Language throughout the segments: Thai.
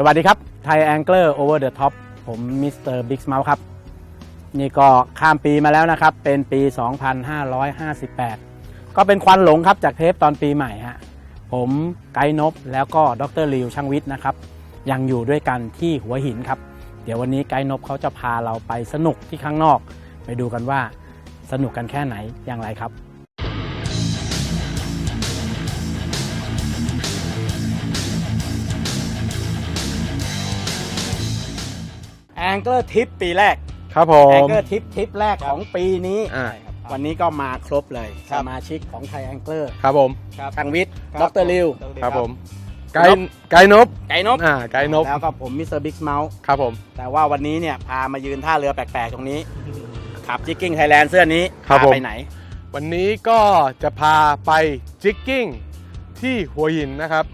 สวัสดีครับไทยแองเกิลโอเวอร์เดอะท็อปผมมิสเตอร์บิ๊กเมาส์ครับ นี่ก็ข้ามปีมาแล้วนะครับ เป็นปี 2558 ก็เป็นควันหลงครับจากเทปตอนปีใหม่ฮะผมไกด์นบแล้วก็ดรลิวช่างวิทย์นะครับ ยังอยู่ด้วยกันที่หัวหินครับ เดี๋ยววันนี้ไกด์นบเขาจะพาเราไปสนุกที่ข้างนอก ไปดูกันว่าสนุกกันแค่ไหนอย่างไรครับ งเกิลทิปปีแรกครับผแองม เกิลทิปทริปแรกของปีนี้อ่าวันนี้ก็มาครบเลยสมาชิกของไทยแองเกิลครับผมทางวิทย์ดรลิว ครับผม ไกนด์บไกด์นบไก่นบอ่าไกด์นบแล้วก็ผมมิสเตอร์บิ๊กเมาส์ครับผม แต่ว่าวันนี้เนี่ยพามายืนท่าเรือแปลกๆ ตรงนี้ขับจิกกิ้งไทยแลนด์เสื้อนี้ครับพาผม ไปไหน วันนี้ก็จะพาไปจิกกิ้งที่หัวหินนะครับ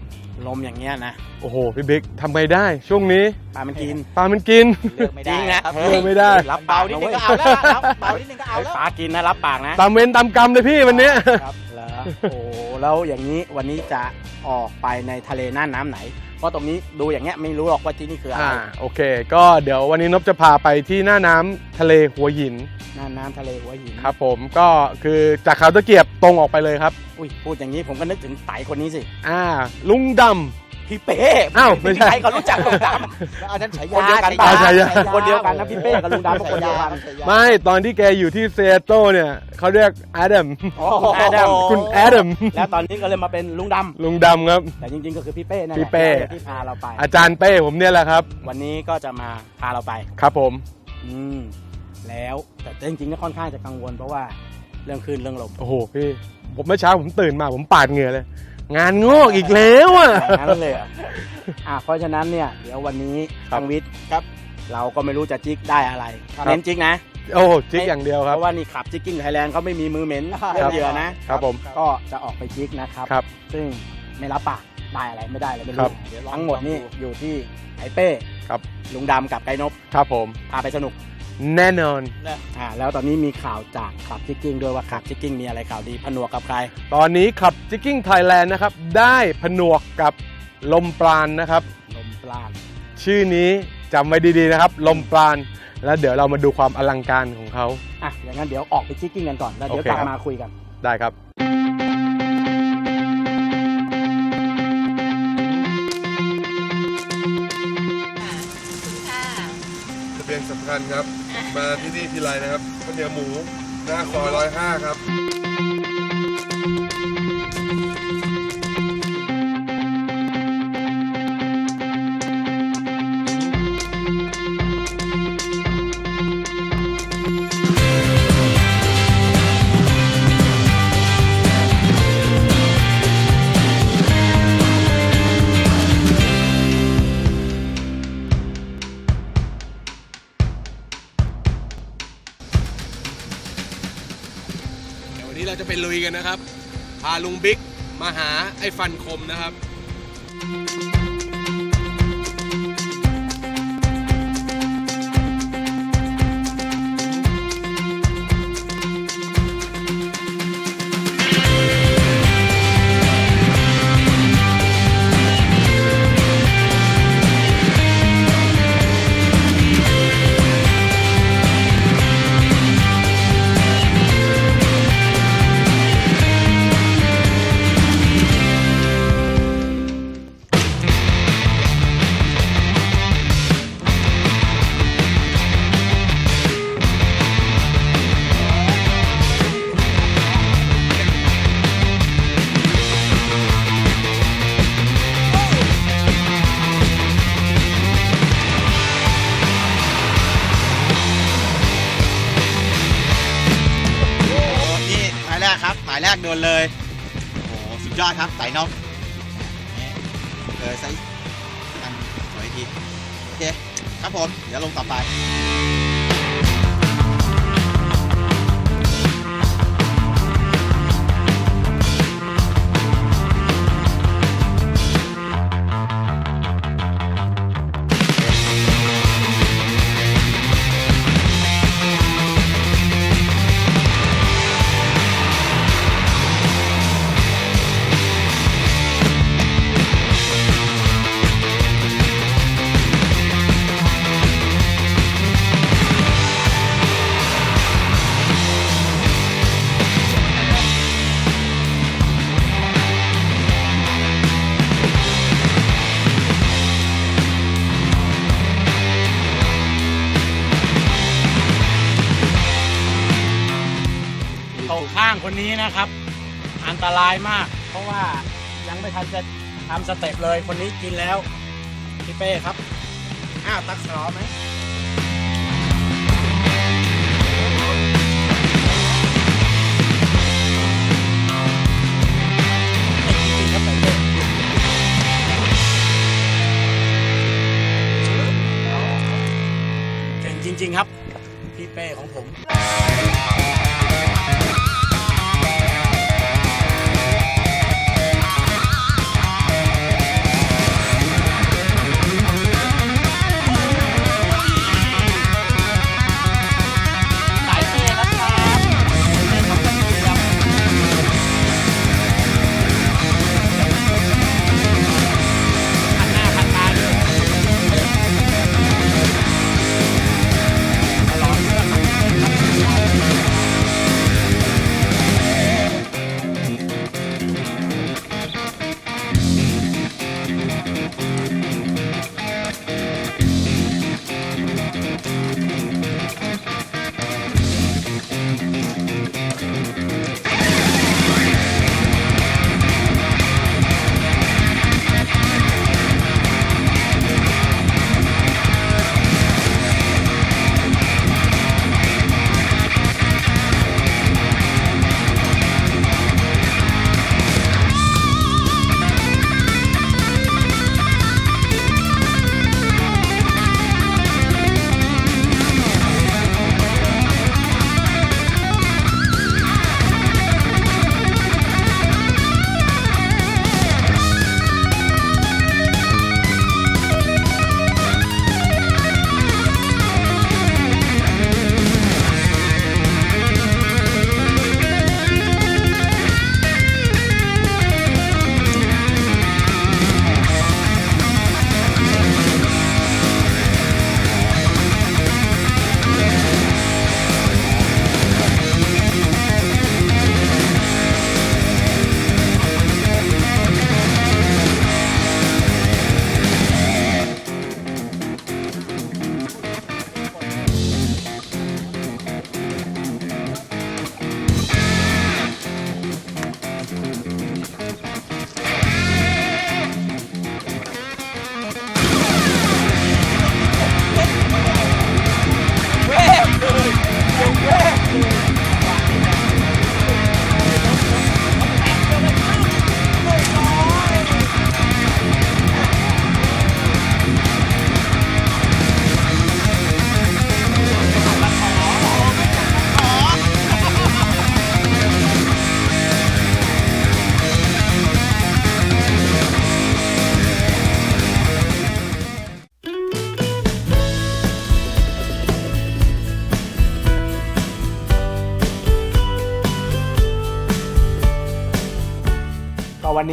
ลมอย่างเงี้ยนะโอ้โหพี่บิ๊กทำไงได้ ช่วงนี้ปลามันกินปลามันกิน เลือกไม่จริได้งนะครับเฮ้ยเลือกไม่ได้ รับเบาปากนิดนะนึงเว้ยก็เอาแล้วครับเบานิดนึงก็เอาแล้วปลากินนะรับปากนะตามเวรตามกรรมเลยพี่วันเนี้ยครับเหรอโอ้แล้วอย่างนี้วันนี้จะออกไปในทะเลน่านน้ำไหน เพราะตรงนี้ดูอย่างเงี้ยไม่รู้หรอกว่าที่นี่คืออะไรอ่าโอเค ก็เดี๋ยววันนี้นบจะพาไปที่หน้าน้ำทะเลหัวหินน่านน้ำทะเลหัวหินครับ ผมก็คือจากเขาตะเกียบตรงออกไปเลยครับ อุ้ยพูดอย่างนี้ผมก็นึกถึงไต่คนนี้สิ อ่า ลุงด พี่เป้อ้าวไม่ใช่ใครเขารู้จักลุงดแล้วอันนั้นฉายาคนเดียวกันปะฉายาำคนเดียวกันนะพี่เป้กับลุงดำก็คนเดียวกันำไม่ตอนที่แกอยู่ที่เซโตเนี่ยเขาเรียกแอดัมอ๋อคุณแอดัม คุณแอดัมแล้วตอนนี้ก็เลยมาเป็นลุงดลุงดำครับำแต่จริงๆก็คือพี่เป้นั่นแหพี่ละเป้ ที่พาเราไป อาจารย์เป้ผมเนี่ยแหละครับ วันนี้ก็จะมาพาเราไป ครับผม อืมแล้วแต่จริงๆก็ค่อนข้างจะกังวลเพราะว่าเรื่องคลื่นเรื่องลม โอ้โหพี่ ผมเมื่อเช้าผมตื่นมาผมปาดเหงื่อเลย งานงอกอีกแล้วอะงั้นเลยเหรออะเพราะฉะนั้นเนี่ยเดี๋ยววันนี้ครับทางวิทย์ครับ เราก็ไม่รู้จะจิกได้อะไรครับ เน้นจิกนะโอ้โหจิ๊กอย่างเดียวคเพรับ ราะว่านี่ขับจิกกิ้งไทยแลนด์เขาไม่มีมือเหม็นครับเรื่องเหยื่อนะครับผม ก็จะออกไปจิกนะครับ ครับ ซึ่งไม่รับปากได้อะไรไม่ได้อะไรไม่ครัรู้บ เดี๋ยวทั้งหมดนี่อยู่ที่ไอเป้ครับ ลุงดำกับไกนบครับผม พาไปสนุก แน่นอนอ่าแล้วตอนนี้มีข่าวจากขับจิกกิ้งด้วยว่าขับจิกกิ้งมีอะไรข่าวดีผนวกกับใคร ตอนนี้ขับจิกกิ้งไทยแลนด์นะครับ ได้ผนวกกับลมปราณนะครับ ลมปราณชื่อนี้จำไว้ดีๆนะครับ ลมปราณแล้วเดี๋ยวเรามาดูความอลังการของเขา อะอย่างนั้นเดี๋ยวออกไปจิกกิ้งกันก่อนแล้วเดี๋ยวโอเคกลับครับ มาคุยกัน ได้ครับ ทะเบียนสำคัญครับ มาที่นี่ทีไรนะครับข้าวเหนียวหมูหน้าซอยร้อยห้าครับ ลุงบิ๊กมาหาไอ้ฟันคมนะครับ อดครับใสายนกเออใส่กันสวยทีโอเคครับผม เดี๋ยวลงต่อไป นนี้นะครับ อันตรายมาก เพราะว่ายังไม่ทันจะทำสเต็ปเลยคนนี้กินแล้วพี่เป้ครับ อ้าว ตักสอไหม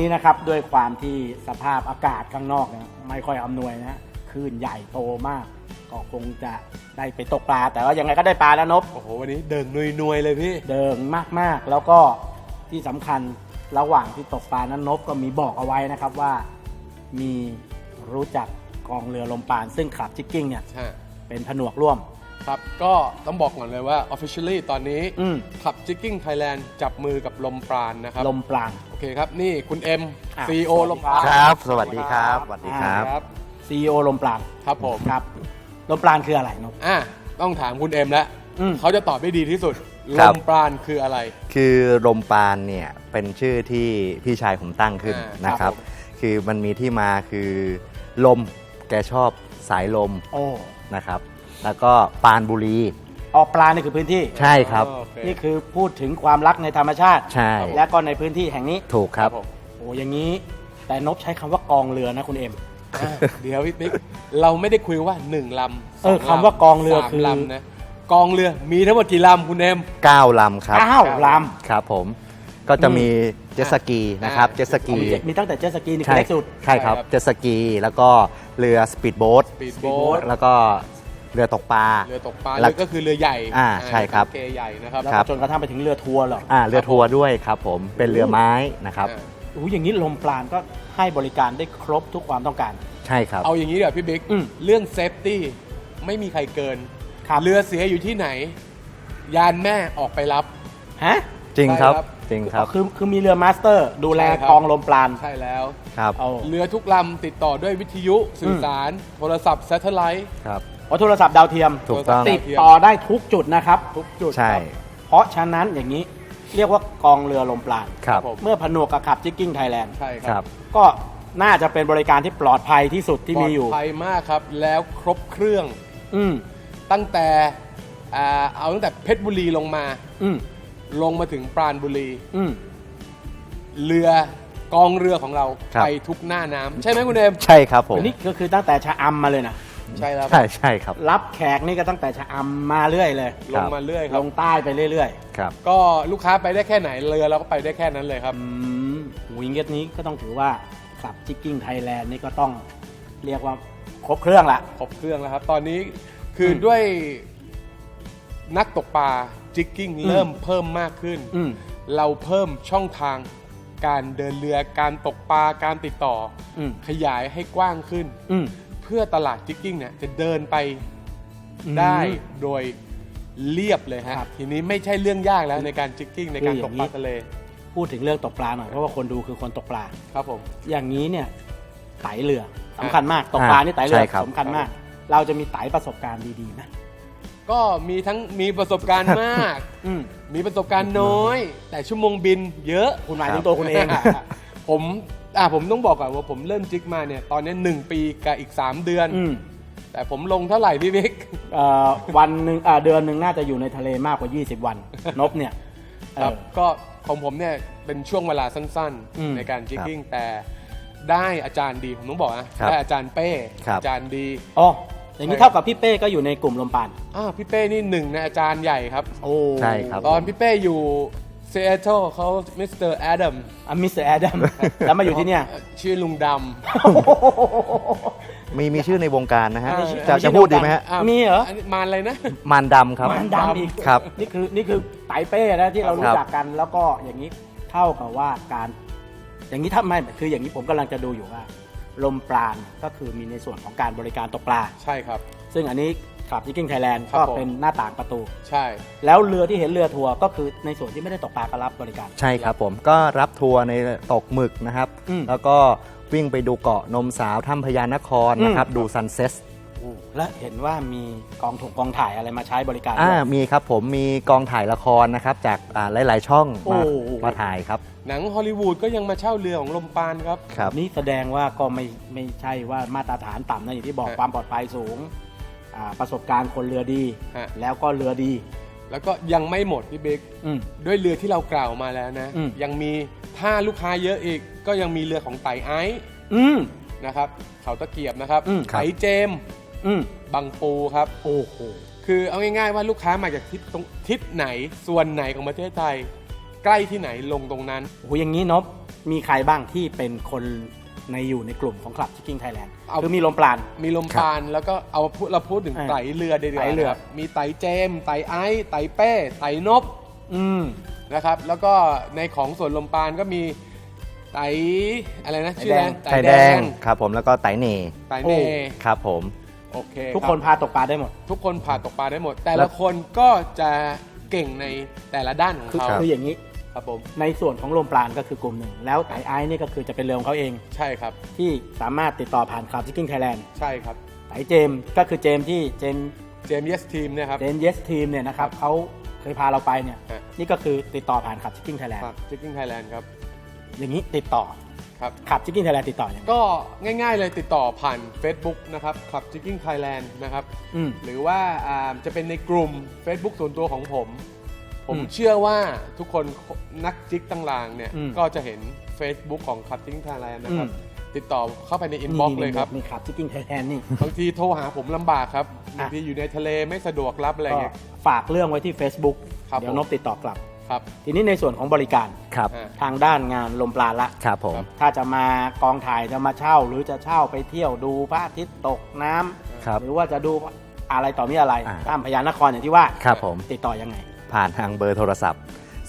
นนี้นะครับด้วยความที่สภาพอากาศข้างนอกเนี่ยไม่ค่อยอำนวยนะฮะคลื่นใหญ่โตมาก ก็คงจะได้ไปตกปลา แต่ว่ายังไงก็ได้ปลาแล้วนบ โอ้โห วันนี้เดินนุยๆเลยพี่ เดิมมากๆ แล้วก็ที่สำคัญระหว่างที่ตกปลานั้นนบก็มีบอกเอาไว้นะครับว่ามีรู้จักกองเรือลมปาน ซึ่งขับจิกกิ้งเนี่ย ใช่ เป็นผนวกร่วม ครับ ก็ต้องบอกก่อนเลยว่า officially ตอนนี้อืม ขับจิกกิ้งไทยแลนด์จับมือกับลมปราณนะครับ ลมปราณ โอเคครับ นี่คุณเอ็มอะ CEO สวัสดี ลมปราณครับ สวัสดีครับ สวัสดีครับ ครับ CEO ลมปราณครับผมครับ ลมปราณคืออะไรนบอะต้องถามคุณเอ็มแล้วอืม เขาจะตอบได้ดีที่สุด คลรับ มปราณคืออะไร คือลมปานเนี่ยเป็นชื่อที่พี่ชายผมตั้งขึ้นอ่านะครับ ครับผม คือมันมีที่มาคือลมแกชอบสายลมโอ้ นะครับ แล้วก็ปรานบุรี ออกปลานี่คือพื้นที่ใช่ครับ โอเค นี่คือพูดถึงความรักในธรรมชาติ ใช่ และก็ในพื้นที่แห่งนี้ ถูกครับ ผม โอ้อย่างนี้ แต่นบใช้คำว่ากองเรือนะคุณเอ็ม อะเดี๋ยวพี่ปิ๊กเราไม่ได้คุยว่าหนึ่งลำสเออลำคำว่ากองเรือสามคือ ลำนะกองเรือมีทั้งหมดกี่ลำคุณเอ็ม9 ลำครับ อ้าวลครับผม ก็จะมีเจ็ตสกีนะครับ อ่า เจ็ตสำกีมีมีตั้งแต่เจ็ตสกีนี่คือใช่เล็กสุด ใช่ครับใช่ครับเจ็ตสกี แล้วก็เรือสปีดโบ๊ทปีดโบ๊ทแล้วก็ เรือตกปลา เรือตกปลาแล้วเรือก็คือเรือใหญ่อ่าใช่ครับ เกใหญ่นะครับ แล้วครัก็บ จนกระทั่งไปถึงเรือทัวร์เหรออ่าเรือทัวร์ด้วยครับผมเป็นเรือไม้นะครับอ่าโอ้อย่างนี้ลมปราณก็ให้บริการได้ครบทุกความต้องการ ใช่ครับ เอาอย่างนี้เดี๋ยวพี่บิ๊กอืมเรื่องเซฟตี้ไม่มีใครเกิน ครับ เรือเสียอยู่ที่ไหน ยานแม่ออกไปรับ ฮะจริงครับใช่ครับ จริงครับคือคือมีเรือมาสเตอร์ ดูแลใช่ครับ กองลมปราณใช่แล้ว ครับเอา เรือทุกลำติดต่อด้วยวิทยุสื่อสาร โทรศัพท์ s a t เท l ไลท์ครับ เพราะโทรศัพท์ดาวเทียมถูกต้อง ติดต่อได้ทุกจุดนะครับ ทุกจุดใช่ครับเพราะฉะนั้นอย่างนี้เรียกว่ากองเรือลมปราณครับผมเมื่อผนวกกับขับจิกกิ้งไทยแลนด์ ใช่คครัรับ บ ก็น่าจะเป็นบริการที่ปลอดภัยที่สุดที่มีอยู่ ปลอดภัยมากครับ แล้วครบเครื่องอืมตั้งแต่อ่าเอาตั้งแต่เพชรบุรีลงมา อืมลงมาถึงปราณบุรี อืม เรือกองเรือของเราครับ ไปทุกหน้าน้ำใช่ไหมคุณเอม ใช่ครับผม อันนี้ก็คือตั้งแต่ชะอำมาเลยนะ ใช่แล้วใช่ใช่ครับ รับแขกนี่ก็ตั้งแต่ชะอำมาเรื่อยเลย ลงมาเรื่อยคลรับงใต้ไปเรื่อยครับ ก็ลูกค้าไปได้แค่ไหนเรือเราก็ไปได้แค่นั้นเลยครับ ๆอืมวิงเกตนี้ก็ต้องถือว่าขับจิกกิ้งไทยแลนด์นี่ก็ต้องเรียกว่าครบเครื่องละ ครบเครื่องแล้วครับ ตอนนี้คืออมด้วยนักตกปลาจิกกิ้งอืมเริ่มเพิ่มมากขึ้น อืม เราเพิ่มช่องทางการเดินเรือการตกปลาการติดต่อออืมขยายให้กว้างขึ้น อืมเพื่อตลาดจิกกิ้งเนี่ยจะเดินไปอืมได้โดยเรียบเลยฮะครับทีนี้ไม่ใช่เรื่องยากแล้วในการจิกกิ้งในการคืออตย่ากงนี้ปลาทะเลพูดถึงเรื่องตกปลาหน่อยเพราะว่าคนดูคือคนตกปลาครับผมอย่างนี้เนี่ยไตเรือสำคัญมากตกปลานี่ไตเรืใช่อครับสำคัญมาก เราจะมีไตประสบการณ์ดีๆนะก็มีทั้งมีประสบการณ์มากอืมมีประสบการณ์น้อย แต่ชั่วโมงบินเยอะคุณหมายถึงตัวคุณเองอะผม อะผมต้องบอกก่อนว่าผมเริ่มจิกมาเนี่ยตอนนี้หนึ่งปีกับอีก 3 เดือน อืมแต่ผมลงเท่าไหร่พี่บิ๊ก เอ่อวันหนึ่งอ่าเดือนหนึ่งน่าจะอยู่ในทะเลมากกว่า 20 วัน นบเนี่ยเอครับอ ก็ของผมเนี่ยเป็นช่วงเวลาสั้นอืม ๆ ในการจิกกิ้งแต่ได้อาจารย์ดีผมต้องบอกนะครับได้อาจารย์เป้ครับ อาจารย์ดีอ๋ออย่างนี้เท่ากับพี่เป้ก็อยู่ในกลุ่มลมปานอ้าวพี่เป้นี่หนึ่งในอาจารย์ใหญ่ครับ โอ้ ใช่ครับ ตอนพี่เป้อยู่ ซีแอตเทิลเขามิสเตอร์แอดัมอะมิสเตอร์แอดัมแล้วมาอยู่ที่เนี่ย ชื่อลุงดมีมีชื่อในวงการนะฮะเออจะมีชื่จะอพูดในวงการดีไหมฮะำอ้าวมีเหรอ นนี้มารอะไรนะ มารดำครับ มันดำอีกครับ นี่คือนี่คือไตเป้นะที่เราครู้รับจักกันแล้วก็อย่างนี้เท่ากับว่าการ อย่างนี้ถ้าไม่คืออย่างนี้ผมกำลังจะดูอยู่ว่า ลมปราณก็คือมีในส่วนของการบริการตกปลา ใช่ครับ ซึ่งอันนี้ ขับจิกกิ้งไทยแลนด์ครับก็ผม เป็นหน้าต่างประตู ใช่ แล้วเรือที่เห็นเรือทัวร์ก็คือในส่วนที่ไม่ได้ตกปลาก็รับบริการ ใช่ครับผมก็รับทัวร์ในตกหมึกนะครับ อืมแล้วก็วิ่งไปดูเกาะนมสาวถ้ำพญานครนะครับ ดูซันเซ็ตและเห็นว่ามีกองถงกองถ่ายอะไรมาใช้บริการอ่าด้วย มีครับผมมีกองถ่ายละครนะครับ จากอ่าหลาย ๆ ช่องมาโอ้โหมาถ่ายครับ หนังฮอลลีวูดก็ยังมาเช่าเรือของลมปานครับ ครับ นี่แสดงว่าก็ไม่ไม่ใช่ว่ามาตรฐานต่ำนะอย่างที่บอกฮะความปลอดภัยสูงอ่า ประสบการณ์คนเรือดี ฮะ แล้วก็เรือดี แล้วก็ยังไม่หมดพี่บิ๊กอืม ด้วยเรือที่เรากล่าวมาแล้วนะ อืม ยังมีถ้าลูกค้าเยอะอีก ก็ยังมีเรือของไต่ไอซ์อืม นะครับเขาตะเกียบนะครับอืมครับ ไต่เจมส์อืมบังปูครับ โอ้โห คือเอาง่ายๆว่าลูกค้ามาจากทิศตรงทิศไหนส่วนไหนของประเทศไทย ใกล้ที่ไหนลงตรงนั้น โอ้โหอย่างนี้นบมีใครบ้างที่เป็นคน ในอยู่ในกลุ่มของคลับชิคกิ้งไทยแลนด์เอา คือมีลมปราณ มีลมปานแล้วก็เอาพูดเราพูดถึงอ่าไต่เรือดีกว่าไต่เรือนะครับมีไต่เจมส์ไต่ไอซ์ไต่เป้ไต่นบอืม นะครับ แล้วก็ในของสวนลมปานก็มีไต่อะไรนะชื่ออะไรไต่แดงครับผมแล้วก็ไต่เนไต่โอ้เนครับผม โอเคทุกรับคนพาตกปลาได้หมด ทุกคนผ่านตกปลาได้หมด แต่แล้ละว คนก็จะเก่งในแต่ละด้านของคือเขาคืออย่างนี้ ครับผมในส่วนของลมปราณก็คือกลุ่มหนึ่ง แล้วไตไอซ์นี่ก็คือจะเป็นเรือของเขาเอง ใช่ครับที่สามารถติดต่อผ่านคลับชิคกิ้งไทยแลนด์ใช่ครับไตเจมส์ก็คือเจมส์ที่เจมส์เจมส์เยสทีมเนี่ยครับ เจมส์เยสทีมเนี่ยนะครับเขาเคยพาเราไปเนี่ยฮะ นี่ก็คือติดต่อผ่านคลับชิคกิ้งไทยแลนด์ครับจิกกิ้งไทยแลนด์ครับอย่างนี้ติดต่อครับขับจิกกิ้งไทยแลนด์ติดต่อยังไงก็ง่ายๆเลยติดต่อผ่าน Facebook นะครับ Club Jigging Thailand นะครับ อืม หรือว่าอ่าจะเป็นในกลุ่ม Facebook ส่วนตัวของผม ผมอืมเชื่อว่าทุกคนนักจิกต่างๆเนี่ย อืม ก็จะเห็น Facebook ของ Club Jigging Thailand นะครับอืมติดต่อเข้าไปใน inbox เลยครับ นี่ขับจิกกิ้งไทยแลนด์นี่ บางทีโทรหาผมลำบากครับอะ บางทีอยู่ในทะเลไม่สะดวกรับอะไรก็เงี้ย ฝากเรื่องไว้ที่ Facebook ครับ เดี๋ยวผมนบติดต่อกลับ ครับ ทีนี้ในส่วนของบริการครับ อ่า ทางด้านงานลมปราณละ ครับผม ครับ ถ้าจะมากองถ่ายจะมาเช่า หรือจะเช่าไปเที่ยวดูพระอาทิตย์ตกน้ำครับ หรือว่าจะดูอะไรต่อมีอะไรอ่า ตามพญานครอย่างที่ว่า ครับผม ติดต่อยังไง ผ่านทางเบอร์โทรศัพท์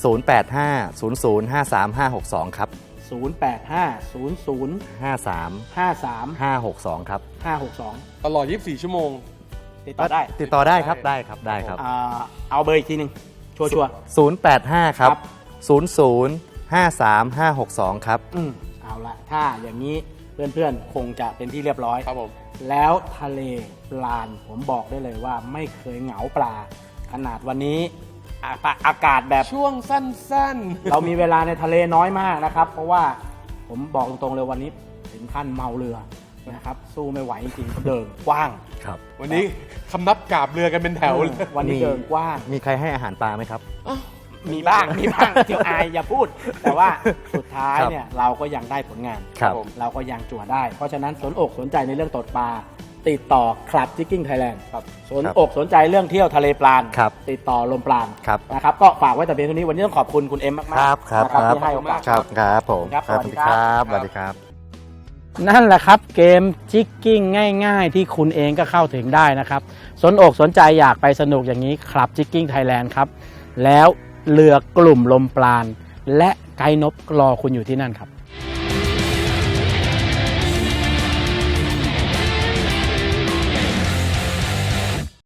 0850053562 ครับ 085 00 53 53 562 ครับ562ตลอด 24 ชั่วโมง ติดต่อได้ติดต่อได้ครับได้ครับได้ครับ อ่าเอาเบอร์อีกทีหนึ่งชัวร์ๆ 085 ครับ ครับ 00 53562 ครับ อืมเอาละถ้าอย่างนี้เพื่อนๆ คงจะเป็นที่เรียบร้อย ครับผม แล้วทะเลปลานผมบอกได้เลยว่าไม่เคยเหงาปลา ขนาดวันนี้ อาอากาศแบบ ช่วงสั้นๆเรามีเวลาในทะเลน้อยมากนะครับ เพราะว่าผมบอกตรงๆเลยวันนี้ถึงขั้นเมาเรือนะครับ สู้ไม่ไหวจริงๆเดินกว้าง ครับวันนี้คำนับกราบเรือกันเป็นแถวเลยวันนี้มีเดินกว้าง มีใครให้อาหารปลาไหมครับ มีบ้างมีบ้างเที่ยวอายอย่าพูด แต่ว่าสุดท้ายครับ เนี่ยเราก็ยังได้ผลงาน ครับผมเราก็ยังจั่วได้ เพราะฉะนั้นสนอกสนใจในเรื่องตกปลา ติดต่อคลับจิกกิ้งไทยแลนด์ครับสนอกสนใจเรื่องเที่ยวทะเลปลานครับติดต่อลมปลานครับนะครับก็ฝากไว้แต่เพียงเท่านี้วันนี้ต้องขอบคุณคุณเอ็มมากๆครับครับนะครับที่ให้โอกาส ครับครับผมครับสวัสดีครับสวัสดีครับ นั่นแหละครับเกมจิกกิ้งง่ายๆ ที่คุณเองก็เข้าถึงได้นะครับ สนอกสนใจอยากไปสนุกอย่างนี้คลับจิกกิ้งไทยแลนด์ครับ แล้วเรือกลุ่มลมปราณและไกด์นบรอคุณอยู่ที่นั่นครับ